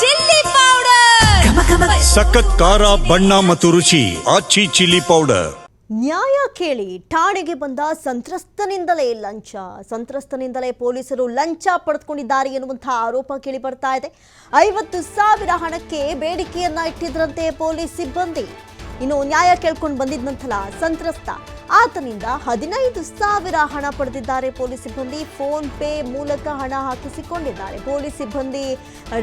Chilli powder. ಸಖತ್ ಖಾರ ಬಣ್ಣ ಮತ್ತು ರುಚಿ ಆಚಿ ಚಿಲ್ಲಿ ಪೌಡರ್. ನ್ಯಾಯ ಕೇಳಿ ಠಾಣೆಗೆ ಬಂದ ಸಂತ್ರಸ್ತನಿಂದಲೇ ಲಂಚ. ಸಂತ್ರಸ್ತನಿಂದಲೇ ಪೊಲೀಸರು ಲಂಚ ಪಡೆದುಕೊಂಡಿದ್ದಾರೆ ಎನ್ನುವಂತಹ ಆರೋಪ ಕೇಳಿ ಬರ್ತಾ ಇದೆ. ಐವತ್ತು ಸಾವಿರ ಹಣಕ್ಕೆ ಬೇಡಿಕೆಯನ್ನ ಇಟ್ಟಿದ್ರಂತೆ ಪೊಲೀಸ್ ಸಿಬ್ಬಂದಿ. ಇನ್ನು ನ್ಯಾಯ ಕೇಳ್ಕೊಂಡು ಬಂದಿದ್ನಂತಲ್ಲ ಸಂತ್ರಸ್ತ. ಆತನಿಂದ ಹದಿನೈದು ಸಾವಿರ ಹಣ ಪಡೆದಿದ್ದಾರೆ ಪೊಲೀಸ್ ಸಿಬ್ಬಂದಿ. ಫೋನ್ ಪೇ ಮೂಲಕ ಹಣ ಹಾಕಿಸಿಕೊಂಡಿದ್ದಾರೆ ಪೊಲೀಸ್ ಸಿಬ್ಬಂದಿ.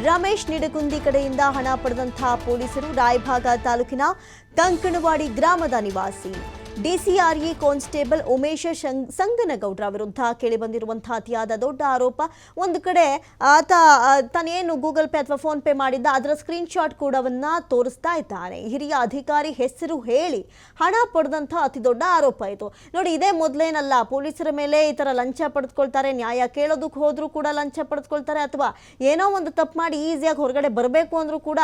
ರಮೇಶ್ ನಿಡಗುಂದಿ ಕಡೆಯಿಂದ ಹಣ ಪಡೆದಂತಹ ಪೊಲೀಸರು ರಾಯಭಾಗ ತಾಲೂಕಿನ ಕಂಕಣವಾಡಿ ಗ್ರಾಮದ ನಿವಾಸಿ. ಡಿಸಿಆರ್ಇ ಕಾನ್ಸ್ಟೇಬಲ್ ಉಮೇಶ ಸಂಗನಗೌಡ್ರ ವಿರುದ್ಧ ಕೇಳಿಬಂದಿರುವಂತಹ ಅತಿಯಾದ ದೊಡ್ಡ ಆರೋಪ. ಒಂದು ಕಡೆ ಆತ ತಾನೇನು ಗೂಗಲ್ ಪೇ ಅಥವಾ ಫೋನ್ ಪೇ ಮಾಡಿದ್ದ ಅದರ ಸ್ಕ್ರೀನ್ ಶಾಟ್ ಕೂಡವನ್ನ ತೋರಿಸ್ತಾ ಇದ್ದಾನೆ. ಹಿರಿಯ ಅಧಿಕಾರಿ ಹೆಸರು ಹೇಳಿ ಹಣ ಪಡೆದಂತಹ ಅತಿ ದೊಡ್ಡ ಆರೋಪ ಇದು. ನೋಡಿ, ಇದೇ ಮೊದಲೇನಲ್ಲ, ಪೊಲೀಸರ ಮೇಲೆ ಈ ಥರ ಲಂಚ ಪಡೆದುಕೊಳ್ತಾರೆ, ನ್ಯಾಯ ಕೇಳೋದಕ್ಕೆ ಹೋದರೂ ಕೂಡ ಲಂಚ ಪಡೆದುಕೊಳ್ತಾರೆ, ಅಥವಾ ಏನೋ ಒಂದು ತಪ್ಪು ಮಾಡಿ ಈಸಿಯಾಗಿ ಹೊರಗಡೆ ಬರಬೇಕು ಅಂದ್ರೂ ಕೂಡ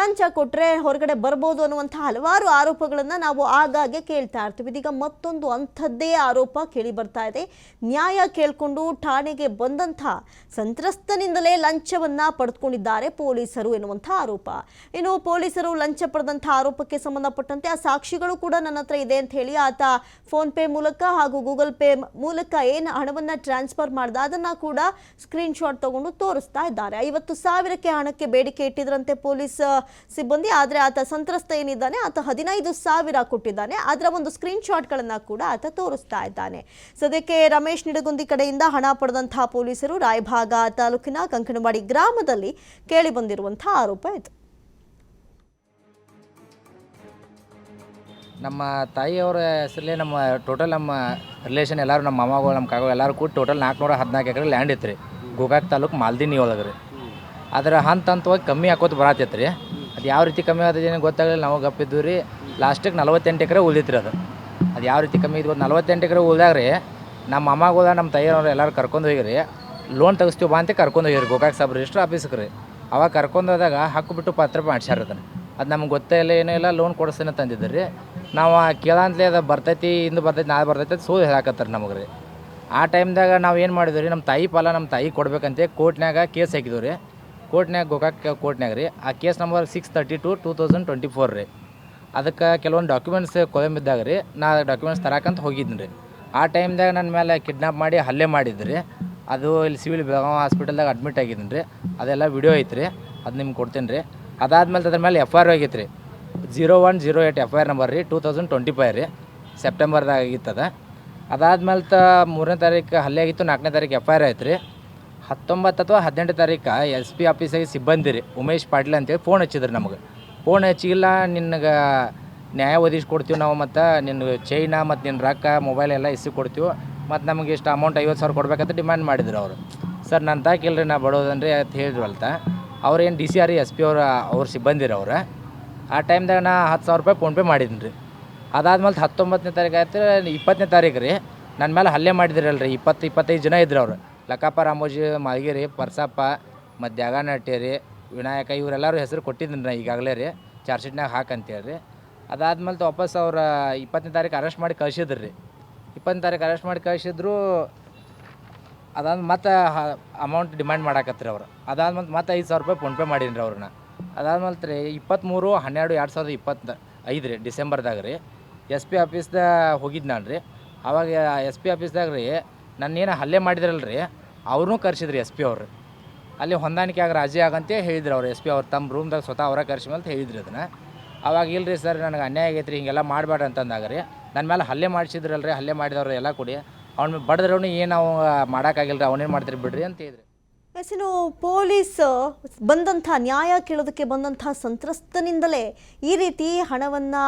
ಲಂಚ ಕೊಟ್ಟರೆ ಹೊರಗಡೆ ಬರ್ಬೋದು ಅನ್ನುವಂಥ ಹಲವಾರು ಆರೋಪಗಳನ್ನು ನಾವು ಆಗಾಗ್ಗೆ ಕೇಳ್ತಾ ಇದೀಗ ಮತ್ತೊಂದು ಅಂಥದ್ದೇ ಆರೋಪ ಕೇಳಿ ಬರ್ತಾ ಇದೆ. ನ್ಯಾಯ ಕೇಳಿಕೊಂಡು ಠಾಣೆಗೆ ಬಂದಂಥ ಸಂತ್ರಸ್ತನಿಂದಲೇ ಲಂಚವನ್ನ ಪಡೆದುಕೊಂಡಿದ್ದಾರೆ ಪೊಲೀಸರು ಎನ್ನುವಂಥ ಆರೋಪ. ಇನ್ನು ಪೊಲೀಸರು ಲಂಚ ಪಡೆದಂಥ ಆರೋಪಕ್ಕೆ ಸಂಬಂಧಪಟ್ಟಂತೆ ಆ ಸಾಕ್ಷಿಗಳು ಕೂಡ ನನ್ನ ಇದೆ ಅಂತ ಹೇಳಿ ಆತ ಫೋನ್ ಪೇ ಮೂಲಕ ಹಾಗೂ ಗೂಗಲ್ ಪೇ ಮೂಲಕ ಏನು ಹಣವನ್ನ ಟ್ರಾನ್ಸ್ಫರ್ ಮಾಡ್ದ ಅದನ್ನ ಕೂಡ ಸ್ಕ್ರೀನ್ ಶಾಟ್ ತಗೊಂಡು ತೋರಿಸ್ತಾ ಇದ್ದಾರೆ. ಐವತ್ತು ಸಾವಿರಕ್ಕೆ ಹಣಕ್ಕೆ ಬೇಡಿಕೆ ಇಟ್ಟಿದ್ರಂತೆ ಪೊಲೀಸ್ ಸಿಬ್ಬಂದಿ, ಆದರೆ ಆತ ಸಂತ್ರಸ್ತ ಏನಿದ್ದಾನೆ, ಆತ ಹದಿನೈದು ಸಾವಿರ ಕೊಟ್ಟಿದ್ದಾನೆ. ಅದರ ಒಂದು ಶಾಟ್ಗಳನ್ನ ಕೂಡ ಆತ ತೋರಿಸ್ತಾ ಇದ್ದಾನೆ. ಸದ್ಯಕ್ಕೆ ರಮೇಶ್ ನಿಡಗುಂದಿ ಕಡೆಯಿಂದ ಹಣ ಪಡೆದಂತಹ ಪೊಲೀಸರು ರಾಯಭಾಗ ತಾಲೂಕಿನ ಕಂಕಣವಾಡಿ ಗ್ರಾಮದಲ್ಲಿ ಕೇಳಿ ಬಂದಿರುವಂತಹ ಆರೋಪ ಇದು ನಮ್ಮ ತಾಯಿಯವರ ಹೆಸರಲ್ಲೇ ನಮ್ಮ ಟೋಟಲ್ ನಮ್ಮ ರಿಲೇಷನ್ ಎಲ್ಲರೂ, ನಮ್ಮ ಮಾಮಗಳು, ನಮ್ಮ ಕಾಗೋ ಎಲ್ಲರೂ ಕೂಡ ಟೋಟಲ್ ನಾಲ್ಕುನೂರ ಹದಿನಾಲ್ಕು ಎಕರೆ ಲ್ಯಾಂಡ್ ಇತ್ತು ರೀ. ಗೋಕಾಕ್ ತಾಲೂಕು ಮಾಲ್ದಿನಿ ಒಳಗೆ ರೀ. ಅದರ ಹಂತ ಹಂತವಾಗಿ ಕಮ್ಮಿ ಹಾಕೋತ ಬರತ್ತೈತೆ ರೀ. ಅದು ಯಾವ ರೀತಿ ಕಮ್ಮಿ ಆಗ್ತದೆ ಗೊತ್ತಾಗಲಿಲ್ಲ, ನಾವು ಗಪ್ಪಿದ್ದು ರೀ. ಲಾಸ್ಟಿಗೆ ನಲವತ್ತೆಂಟು ಎಕರೆ ಉಳಿದಿತ್ತು ಅದು. ಅದು ಯಾವ ರೀತಿ ಕಮ್ಮಿ ಇದು ನಲ್ವತ್ತೆಂಟು ಎಕರೆ ಹೋದಾಗ ರೀ, ನಮ್ಮ ಮಾಮಗಳ ನಮ್ಮ ತಾಯಿಯವ್ರು ಎಲ್ಲರೂ ಕರ್ಕೊಂಡು ಹೋಗಿರಿ ಲೋನ್ ತೆಗಿಸ್ತೀವಿ ಬಾ ಅಂತ ಕರ್ಕೊಂಡು ಹೋಗಿರಿ ಗೋಕಾಕ್ ಸಬ್ ರಿಜಿಸ್ಟ್ರ್ ಆಫೀಸ್ಗೆ ರೀ. ಅವಾಗ ಕರ್ಕೊಂಡು ಹೋದಾಗ ಹಾಕ್ಬಿಟ್ಟು ಪತ್ರ ಮಾಡ್ಸ್ಯಾರ ಅದನ್ನು. ಅದು ನಮ್ಗೆ ಗೊತ್ತೇ ಇಲ್ಲ, ಏನೂ ಇಲ್ಲ ಲೋನ್ ಕೊಡಿಸ್ತೇನೆ ತಂದಿದ್ದು ರೀ. ನಾವು ಕೇಳಂತಲೇ ಅದು ಬರ್ತೈತಿ, ಇಂದು ಬರ್ತೈತಿ, ನಾಳೆ ಬರ್ತೈತಿ ಅಂತ ಸೋದು ಹೇಳಾಕತ್ತಾರೆ ನಮಗೆ ರೀ. ಆ ಟೈಮ್ದಾಗ ನಾವು ಏನು ಮಾಡಿದ್ವಿ ರೀ ನಮ್ಮ ತಾಯಿ ಪಾಲ ನಮ್ಮ ತಾಯಿ ಕೊಡ್ಬೇಕಂತೆ ಕೋರ್ಟ್ನಾಗ ಕೇಸ್ ಹಾಕಿದ್ವಿ ರೀ. ಕೋರ್ಟ್ನಾಗ ಗೋಕಾಕ್ ಕೋರ್ಟ್ನಾಗ ರೀ, ಆ case number six thirty two two thousand twenty four ರೀ. ಅದಕ್ಕೆ ಕೆಲವೊಂದು ಡಾಕ್ಯುಮೆಂಟ್ಸ್ ಕೊಲಂಬಿದ್ದಾಗ ರೀ, ನಾ ಡಾಕ್ಯುಮೆಂಟ್ಸ್ ತರಕಂತ ಹೋಗಿದ್ದೀನಿ ರೀ. ಆ ಟೈಮ್ದಾಗ ನನ್ನ ಮೇಲೆ ಕಿಡ್ನಾಪ್ ಮಾಡಿ ಹಲ್ಲೆ ಮಾಡಿದ್ರಿ. ಅದು ಇಲ್ಲಿ ಸಿವಿಲ್ ಬೆಳಗಾವಿ ಹಾಸ್ಪಿಟಲ್ದಾಗ ಅಡ್ಮಿಟ್ ಆಗಿದ್ದೀನಿ ರೀ. ಅದೆಲ್ಲ ವಿಡಿಯೋ ಐತ್ರಿ, ಅದು ನಿಮ್ಗೆ ಕೊಡ್ತೀನಿ ರೀ. ಅದಾದ್ಮೇಲೆ ಅದ್ರ ಮೇಲೆ ಎಫ್ ಆರ್ ಆಗೈತೆ ರೀ zero one zero eight F I R number ರೀ ಟೂ ತೌಸಂಡ್ ಟ್ವೆಂಟಿ ಫೈವ್ ರೀ ಸೆಪ್ಟೆಂಬರ್ದಾಗ ಆಗಿತ್ತದ. ಅದಾದ್ಮೇಲೆ ತ ಮೂರನೇ ತಾರೀಕು ಹಲ್ಲೆ ಆಗಿತ್ತು, ನಾಲ್ಕನೇ ತಾರೀಕು ಎಫ್ ಐ ಆರ್ ಆಯ್ತು ರೀ ಹತ್ತೊಂಬತ್ತು ಅಥವಾ ಹದಿನೆಂಟು ತಾರೀಕು ಎಸ್ ಪಿ ಆಫೀಸಿಗೆ ಸಿಬ್ಬಂದಿ ರೀ, ಉಮೇಶ್ ಪಾಟೀಲ್ ಅಂತೇಳಿ ಫೋನ್ ಹಚ್ಚಿದ್ರಿ ನಮಗೆ. ಫೋನ್ ಹಚ್ಚಿಲ್ಲ ನಿನಗೆ ನ್ಯಾಯ ಒದಗಿಸ್ಕೊಡ್ತೀವಿ ನಾವು ಮತ್ತು ನಿನ್ನ ಚೈನ ಮತ್ತು ನಿನ್ನ ರೊಕ್ಕ ಮೊಬೈಲ್ ಎಲ್ಲ ಇಸಿ ಕೊಡ್ತೀವಿ. ಮತ್ತು ನಮಗೆ ಇಷ್ಟು ಅಮೌಂಟ್ ಐವತ್ತು ಸಾವಿರ ಕೊಡಬೇಕಂತ ಡಿಮ್ಯಾಂಡ್ ಮಾಡಿದ್ರು ಅವರು. ಸರ್ ನನ್ನ ತಾಕಿಲ್ರಿ, ನಾ ಬಡೋದನ್ರಿ ಅಂತ ಹೇಳಿದ್ವಲ್ತ. ಅವ್ರೇನು D C R S P ಅವ್ರ ಅವ್ರ ಸಿಬ್ಬಂದಿ ರೀ ಅವ್ರು. ಆ ಟೈಮ್ದಾಗ ನಾ ಹತ್ತು ಸಾವಿರ ರೂಪಾಯಿ ಫೋನ್ಪೇ ಮಾಡಿದ್ದೀನಿ ರೀ ಅದಾದ್ಮೇಲೆ ಹತ್ತೊಂಬತ್ತನೇ ತಾರೀಕು ಆಯ್ತು ಇಪ್ಪತ್ತನೇ ತಾರೀಕು ರೀ. ನನ್ನ ಮೇಲೆ ಹಲ್ಲೆ ಮಾಡಿದ್ರಲ್ರಿ, ಇಪ್ಪತ್ತು, ಇಪ್ಪತ್ತೈದು ಜನ ಇದ್ರು ಅವರು. ಲಕ್ಕಪ್ಪ, ರಾಮೋಜಿ ಮಾಲ್ಗಿರಿ ಪರ್ಸಪ್ಪ, ಮತ್ತು ದ್ಯಾಗನಟ್ಟಿ ರೀ. ವಿನಾಯಕ, ಇವರೆಲ್ಲರೂ ಹೆಸರು ಕೊಟ್ಟಿದ್ದೀನಿ ನಾ ಈಗಾಗಲೇ ರೀ ಚಾರ್ಜ್ ಶೀಟ್ನಾಗ ಹಾಕಂತೇಳಿ ರೀ ಅದಾದ್ಮೇಲೆ ವಾಪಸ್ ಅವ್ರ ಇಪ್ಪತ್ತನೇ ತಾರೀಕು ಅರೆಸ್ಟ್ ಮಾಡಿ ಕಳ್ಸಿದ್ರು ರೀ. ಇಪ್ಪತ್ತನೇ ತಾರೀಕು ಅರೆಸ್ಟ್ ಮಾಡಿ ಕಳಿಸಿದ್ರು, ಅದಾದ ಮತ್ತೆ ಅಮೌಂಟ್ ಡಿಮ್ಯಾಂಡ್ ಮಾಡಾಕತ್ರಿ ಅವ್ರು. ಅದಾದ್ಮೇಲೆ ಮತ್ತೆ ಐದು ಸಾವಿರ ರೂಪಾಯಿ ಫೋನ್ಪೇ ಮಾಡೀನಿ ರೀ ಅವ್ರನ್ನ. ಅದಾದ್ಮೇಲೆ ರೀ ಇಪ್ಪತ್ತ್ಮೂರು ಹನ್ನೆರಡು, ಎರಡು ಸಾವಿರದ ಇಪ್ಪತ್ತು ಐದು ರೀ, ಡಿಸೆಂಬರ್ದಾಗ ರೀ. ಎಸ್ ಪಿ ಆಫೀಸ್ದಾಗ ಹೋಗಿದ್ದು ನಾನು ರೀ. ಅವಾಗ ಎಸ್ ಪಿ ಆಫೀಸ್ದಾಗ ರೀ, ನನ್ನೇನು ಹಲ್ಲೆ ಮಾಡಿದ್ರಲ್ಲ ರೀ ಅವ್ರನ್ನೂ ಕರ್ಸಿದ್ರಿ ಎಸ್ ಪಿ ಅವ್ರು. ಅಲ್ಲಿ ಹೊಂದಾಣಿಕೆ ಆಗ ರಾಜಿ ಆಗಂತೆ ಹೇಳಿದ್ರು ಅವ್ರು ಎಸ್ ಪಿ ಅವ್ರು ತಮ್ಮ ರೂಮ್ದಾಗ ಸ್ವತಃ ಅವರ ಕರ್ಸಿ ಮೇಲೆ ಹೇಳಿದ್ರು ಅದನ್ನು. ಅವಾಗ ಇಲ್ರಿ ಸರ್ ನನಗೆ ಅನ್ಯಾಯ ಆಗೈತೆ ರೀ, ಹಿಂಗೆಲ್ಲ ಮಾಡಬೇಡ ಅಂತಂದಾಗ ರೀ ನನ್ನ ಮೇಲೆ ಹಲ್ಲೆ ಮಾಡಿಸಿದ್ರಲ್ರಿ, ಹಲ್ಲೆ ಮಾಡಿದವ್ರು ಎಲ್ಲ ಕೂಡಿ, ಅವ್ನ ಬಡದ್ರವ್ನು ಏನು ಅವ ಮಾಡೋಕ್ಕಾಗಿಲ್ಲ ರೀ ಅವನೇನು ಮಾಡ್ತೀರಿ ಬಿಡ್ರಿ ಅಂತ ಹೇಳಿದ್ರಿ. ಎಸ್ನು, ಪೊಲೀಸ್ ಬಂದಂಥ ನ್ಯಾಯ ಕೇಳೋದಕ್ಕೆ ಬಂದಂಥ ಸಂತ್ರಸ್ತನಿಂದಲೇ ಈ ರೀತಿ ಹಣವನ್ನು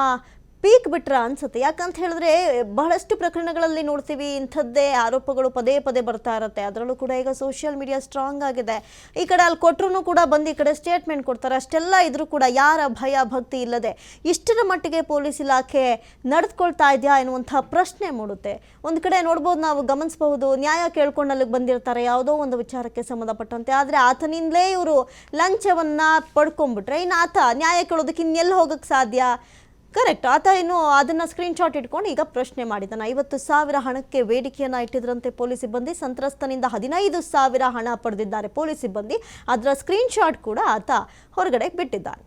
ಪೀಕ್ ಬಿಟ್ರ ಅನ್ಸುತ್ತೆ. ಯಾಕಂತ ಹೇಳಿದ್ರೆ ಬಹಳಷ್ಟು ಪ್ರಕರಣಗಳಲ್ಲಿ ನೋಡ್ತೀವಿ, ಇಂಥದ್ದೇ ಆರೋಪಗಳು ಪದೇ ಪದೇ ಬರ್ತಾ ಇರುತ್ತೆ. ಅದರಲ್ಲೂ ಕೂಡ ಈಗ ಸೋಷಿಯಲ್ ಮೀಡಿಯಾ ಸ್ಟ್ರಾಂಗ್ ಆಗಿದೆ. ಈ ಕಡೆ ಅಲ್ಲಿ ಕೊಟ್ಟರು ಕೂಡ ಬಂದು ಈ ಕಡೆ ಸ್ಟೇಟ್ಮೆಂಟ್ ಕೊಡ್ತಾರೆ. ಅಷ್ಟೆಲ್ಲ ಇದ್ರೂ ಕೂಡ ಯಾರ ಭಯ, ಭಕ್ತಿ ಇಲ್ಲದೆ ಇಷ್ಟರ ಮಟ್ಟಿಗೆ ಪೊಲೀಸ್ ಇಲಾಖೆ ನಡೆದುಕೊಳ್ತಾ ಇದೆಯಾ ಎನ್ನುವಂಥ ಪ್ರಶ್ನೆ ಮೂಡುತ್ತೆ. ಒಂದು ಕಡೆ ನೋಡ್ಬೋದು ನಾವು ಗಮನಿಸಬಹುದು, ನ್ಯಾಯ ಕೇಳ್ಕೊಂಡು ಅಲ್ಲಿಗೆ ಬಂದಿರ್ತಾರೆ ಯಾವುದೋ ಒಂದು ವಿಚಾರಕ್ಕೆ ಸಂಬಂಧಪಟ್ಟಂತೆ. ಆದರೆ ಆತನಿಂದಲೇ ಇವರು ಲಂಚವನ್ನು ಪಡ್ಕೊಂಡ್ಬಿಟ್ರೆ ಇನ್ನು ಆತ ನ್ಯಾಯ ಕೇಳೋದಕ್ಕೆ ಇನ್ನೆಲ್ಲಿ ಹೋಗಕ್ಕೆ ಸಾಧ್ಯ? ಕರೆಕ್ಟ್ ಆತ ಇನ್ನು ಅದನ್ನ ಸ್ಕ್ರೀನ್ ಶಾಟ್ ಇಟ್ಕೊಂಡು ಈಗ ಪ್ರಶ್ನೆ ಮಾಡಿದ್ದಾನೆ. ಐವತ್ತು ಸಾವಿರ ಹಣಕ್ಕೆ ಬೇಡಿಕೆಯನ್ನ ಇಟ್ಟಿದ್ರಂತೆ ಪೊಲೀಸ್ ಸಿಬ್ಬಂದಿ. ಸಂತ್ರಸ್ತನಿಂದ ಹದಿನೈದು ಸಾವಿರ ಹಣ ಪಡೆದಿದ್ದಾರೆ ಪೊಲೀಸ್ ಸಿಬ್ಬಂದಿ. ಅದರ ಸ್ಕ್ರೀನ್ ಶಾಟ್ ಕೂಡ ಆತ ಹೊರಗಡೆ ಬಿಟ್ಟಿದ್ದಾನೆ.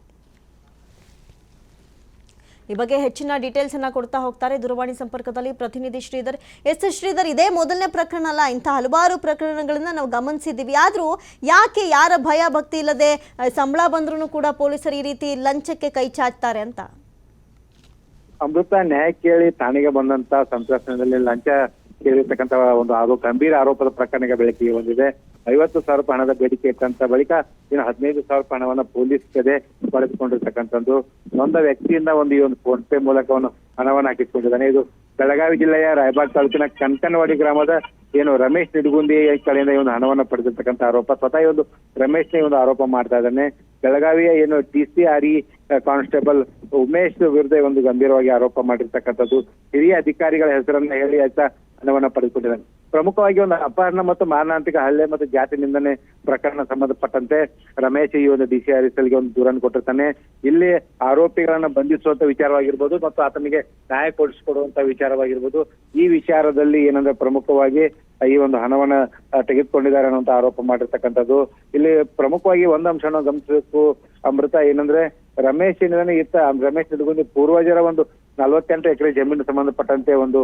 ಈ ಬಗ್ಗೆ ಹೆಚ್ಚಿನ ಡೀಟೇಲ್ಸ್ ಅನ್ನ ಕೊಡ್ತಾ ಹೋಗ್ತಾರೆ ದೂರವಾಣಿ ಸಂಪರ್ಕದಲ್ಲಿ ಪ್ರತಿನಿಧಿ ಶ್ರೀಧರ್. ಎಸ್ ಶ್ರೀಧರ್, ಇದೇ ಮೊದಲನೇ ಪ್ರಕರಣ ಅಲ್ಲ, ಇಂಥ ಹಲವಾರು ಪ್ರಕರಣಗಳನ್ನ ನಾವು ಗಮನಿಸಿದ್ದೀವಿ. ಆದರೂ ಯಾಕೆ ಯಾರ ಭಯ ಭಕ್ತಿ ಇಲ್ಲದೆ ಸಂಬಳ ಬಂದ್ರೂ ಕೂಡ ಪೊಲೀಸರು ಈ ರೀತಿ ಲಂಚಕ್ಕೆ ಕೈ ಚಾಚ್ತಾರೆ ಅಂತ? ಅಮೃತ ನ್ಯಾಯ ಕೇಳಿ ಠಾಣೆಗೆ ಬಂದಂತ ಸಂತ್ರಸ್ತನಲ್ಲಿ ಲಂಚ ಕೇಳಿರ್ತಕ್ಕಂತ ಒಂದು ಆರೋಪ ಗಂಭೀರ ಆರೋಪದ ಪ್ರಕರಣಕ್ಕೆ ಬೆಳಕಿಗೆ ಬಂದಿದೆ. ಐವತ್ತು ಸಾವಿರ ರೂಪಾಯಿ ಹಣದ ಬೇಡಿಕೆ ಇಟ್ಟಂತ ಬಳಿಕ ಇನ್ನು ಹದಿನೈದು ಸಾವಿರ ರೂಪಾಯಿ ಹಣವನ್ನು ಪೊಲೀಸ್ ಕಡೆ ಪಡೆದುಕೊಂಡಿರ್ತಕ್ಕಂಥದ್ದು. ನೊಂದ ವ್ಯಕ್ತಿಯಿಂದ ಒಂದು ಈ ಒಂದು ಫೋನ್ ಪೇ ಮೂಲಕ ಹಣವನ್ನು ಹಣವನ್ನ ಹಾಕಿಸ್ಕೊಂಡಿದ್ದಾನೆ. ಇದು ಬೆಳಗಾವಿ ಜಿಲ್ಲೆಯ ರಾಯಬಾಗ್ ತಾಲೂಕಿನ ಕಂಕನವಾಡಿ ಗ್ರಾಮದ ಏನು ರಮೇಶ್ ನಿಡಗುಂದಿ ಕಡೆಯಿಂದ ಒಂದು ಹಣವನ್ನ ಪಡೆದಿರ್ತಕ್ಕಂಥ ಆರೋಪ, ಸ್ವತಃ ಒಂದು ರಮೇಶ್ನೇ ಒಂದು ಆರೋಪ ಮಾಡ್ತಾ ಇದ್ದಾನೆ. ಬೆಳಗಾವಿಯ ಏನು T C R E constable Umesh ವಿರುದ್ಧ ಒಂದು ಗಂಭೀರವಾಗಿ ಆರೋಪ ಮಾಡಿರ್ತಕ್ಕಂಥದ್ದು. ಹಿರಿಯ ಅಧಿಕಾರಿಗಳ ಹೆಸರನ್ನ ಹೇಳಿ ಆಯ್ತಾ ಹಣವನ್ನ ಪಡೆದುಕೊಂಡಿದ್ದಾನೆ. ಪ್ರಮುಖವಾಗಿ ಒಂದು ಅಪಹರಣ ಮತ್ತು ಮಾರಣಾಂತಿಕ ಹಲ್ಲೆ ಮತ್ತು ಜಾತಿ ನಿಂದನೆ ಪ್ರಕರಣ ಸಂಬಂಧಪಟ್ಟಂತೆ ರಮೇಶ್ ಈ ಒಂದು ಡಿಸಿಆರ್ಎಸ್ಎಲ್ಗೆ ಒಂದು ದೂರನ್ನು ಕೊಟ್ಟಿರ್ತಾನೆ. ಇಲ್ಲಿ ಆರೋಪಿಗಳನ್ನ ಬಂಧಿಸುವಂತ ವಿಚಾರವಾಗಿರ್ಬೋದು ಮತ್ತು ಆತನಿಗೆ ನ್ಯಾಯ ಕೊಡಿಸಿಕೊಡುವಂತ ವಿಚಾರವಾಗಿರ್ಬೋದು. ಈ ವಿಚಾರದಲ್ಲಿ ಏನಂದ್ರೆ ಪ್ರಮುಖವಾಗಿ ಈ ಒಂದು ಹಣವನ್ನ ತೆಗೆದುಕೊಂಡಿದ್ದಾರೆ ಅನ್ನುವಂತ ಆರೋಪ ಮಾಡಿರ್ತಕ್ಕಂಥದ್ದು. ಇಲ್ಲಿ ಪ್ರಮುಖವಾಗಿ ಒಂದು ಅಂಶವನ್ನು ಗಮನಿಸಬೇಕು. ಅಮೃತ ಏನಂದ್ರೆ ರಮೇಶ್ ಏನಿದಾನೆ ಇತ್ತ ರಮೇಶ್ ನಿಡಗುಂದಿ ಪೂರ್ವಜರ ಒಂದು ನಲವತ್ತೆಂಟು ಎಕರೆ ಜಮೀನು ಸಂಬಂಧಪಟ್ಟಂತೆ ಒಂದು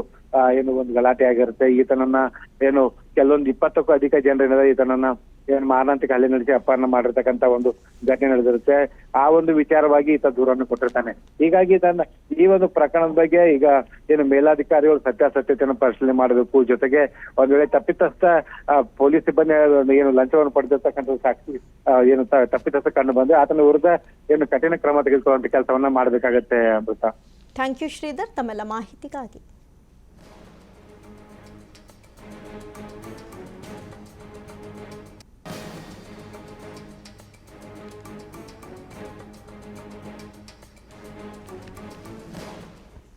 ಏನು ಒಂದು ಗಲಾಟೆ ಆಗಿರುತ್ತೆ. ಈತನನ್ನ ಏನು ಕೆಲವೊಂದು ಇಪ್ಪತ್ತಕ್ಕೂ ಅಧಿಕ ಜನರೇನಿದೆ ಈತನನ್ನ ಏನು ಮಾರಣಾಂತಿಕ ಹಲ್ಲೆ ನಡೆಸಿ ಅಪಹರಣ ಮಾಡಿರ್ತಕ್ಕಂತ ಒಂದು ಘಟನೆ ನಡೆದಿರುತ್ತೆ. ಆ ಒಂದು ವಿಚಾರವಾಗಿ ಈತ ದೂರನ್ನು ಕೊಟ್ಟಿರ್ತಾನೆ. ಹೀಗಾಗಿ ತನ್ನ ಈ ಒಂದು ಪ್ರಕರಣದ ಬಗ್ಗೆ ಈಗ ಏನು ಮೇಲಾಧಿಕಾರಿಗಳು ಸತ್ಯಾಸತ್ಯತೆಯನ್ನು ಪರಿಶೀಲನೆ ಮಾಡಬೇಕು ಜೊತೆಗೆ ಒಂದ್ ವೇಳೆ ತಪ್ಪಿತಸ್ಥ ಪೊಲೀಸ್ ಸಿಬ್ಬಂದಿ ಏನು ಲಂಚವನ್ನು ಪಡೆದಿರ್ತಕ್ಕಂಥ ಸಾಕ್ಷಿ ಏನು ತಪ್ಪಿತಸ್ಥ ಕಂಡು ಬಂದ್ರೆ ಆತನ ವಿರುದ್ಧ ಏನು ಕಠಿಣ ಕ್ರಮ ತೆಗೆದುಕೊಳ್ಳುವಂತ ಕೆಲಸವನ್ನ ಮಾಡಬೇಕಾಗತ್ತೆ ಅಮೃತ. ಥ್ಯಾಂಕ್ ಯು ಶ್ರೀಧರ್ ತಮ್ಮೆಲ್ಲ ಮಾಹಿತಿಗಾಗಿ